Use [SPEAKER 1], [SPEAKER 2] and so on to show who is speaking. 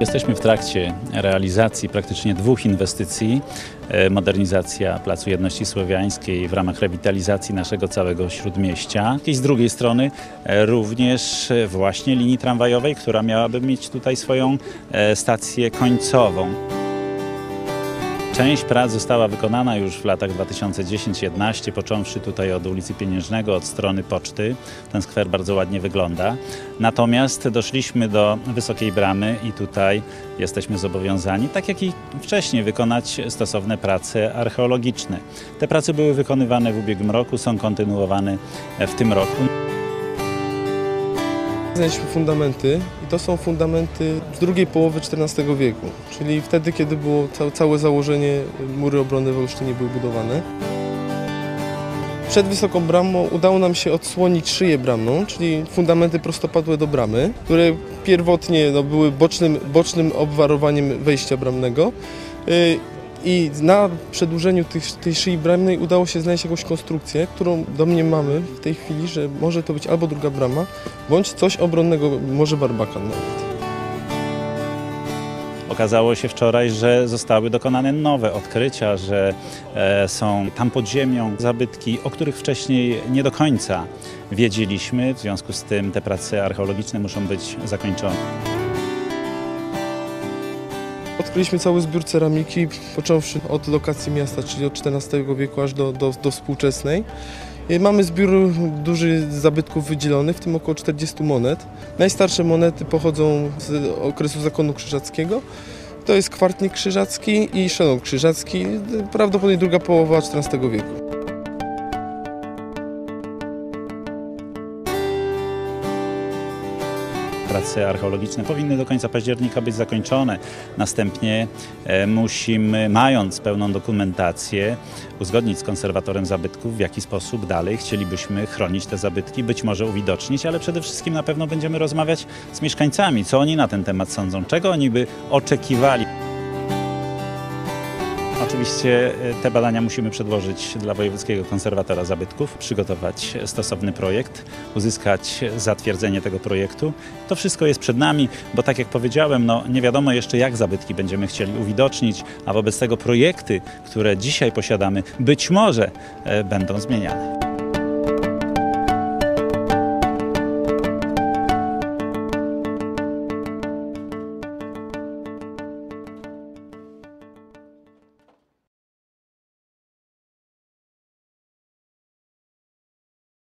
[SPEAKER 1] Jesteśmy w trakcie realizacji praktycznie dwóch inwestycji. E, Modernizacja Placu Jedności Słowiańskiej w ramach rewitalizacji naszego całego śródmieścia. I z drugiej strony e, również właśnie linii tramwajowej, która miałaby mieć tutaj swoją e, stację końcową. Część prac została wykonana już w latach 2010-11, począwszy tutaj od ulicy Pieniężnego, od strony poczty. Ten skwer bardzo ładnie wygląda. Natomiast doszliśmy do Wysokiej Bramy i tutaj jesteśmy zobowiązani, tak jak i wcześniej, wykonać stosowne prace archeologiczne. Te prace były wykonywane w ubiegłym roku, są kontynuowane w tym roku.
[SPEAKER 2] Znaleźliśmy fundamenty i to są fundamenty z drugiej połowy XIV wieku, czyli wtedy, kiedy było ca- całe założenie, mury obrony w Olsztynie były budowane. Przed Wysoką Bramą udało nam się odsłonić szyję bramną, czyli fundamenty prostopadłe do bramy, które pierwotnie no, były bocznym, bocznym obwarowaniem wejścia bramnego. I na przedłużeniu tych, tej szyi bramnej udało się znaleźć jakąś konstrukcję, którą domniemamy w tej chwili, że może to być albo druga brama, bądź coś obronnego, może barbakan nawet.
[SPEAKER 1] Okazało się wczoraj, że zostały dokonane nowe odkrycia, że e, są tam pod ziemią zabytki, o których wcześniej nie do końca wiedzieliśmy. W związku z tym te prace archeologiczne muszą być zakończone.
[SPEAKER 2] Odkryliśmy cały zbiór ceramiki, począwszy od lokacji miasta, czyli od XIV wieku aż do, do, do współczesnej. Mamy zbiór duży zabytków wydzielonych, w tym około 40 monet. Najstarsze monety pochodzą z okresu zakonu krzyżackiego. To jest kwartnik krzyżacki i szelon krzyżacki, prawdopodobnie druga połowa XIV wieku.
[SPEAKER 1] Prace archeologiczne powinny do końca października być zakończone. Następnie e, musimy, mając pełną dokumentację, uzgodnić z konserwatorem zabytków, w jaki sposób dalej chcielibyśmy chronić te zabytki, być może uwidocznić, ale przede wszystkim na pewno będziemy rozmawiać z mieszkańcami, co oni na ten temat sądzą, czego oni by oczekiwali. Oczywiście e, te badania musimy przedłożyć dla Wojewódzkiego Konserwatora Zabytków, przygotować stosowny projekt, uzyskać zatwierdzenie tego projektu. To wszystko jest przed nami, bo tak jak powiedziałem, no, nie wiadomo jeszcze jak zabytki będziemy chcieli uwidocznić, a wobec tego projekty, które dzisiaj posiadamy, być może e, będą zmieniane.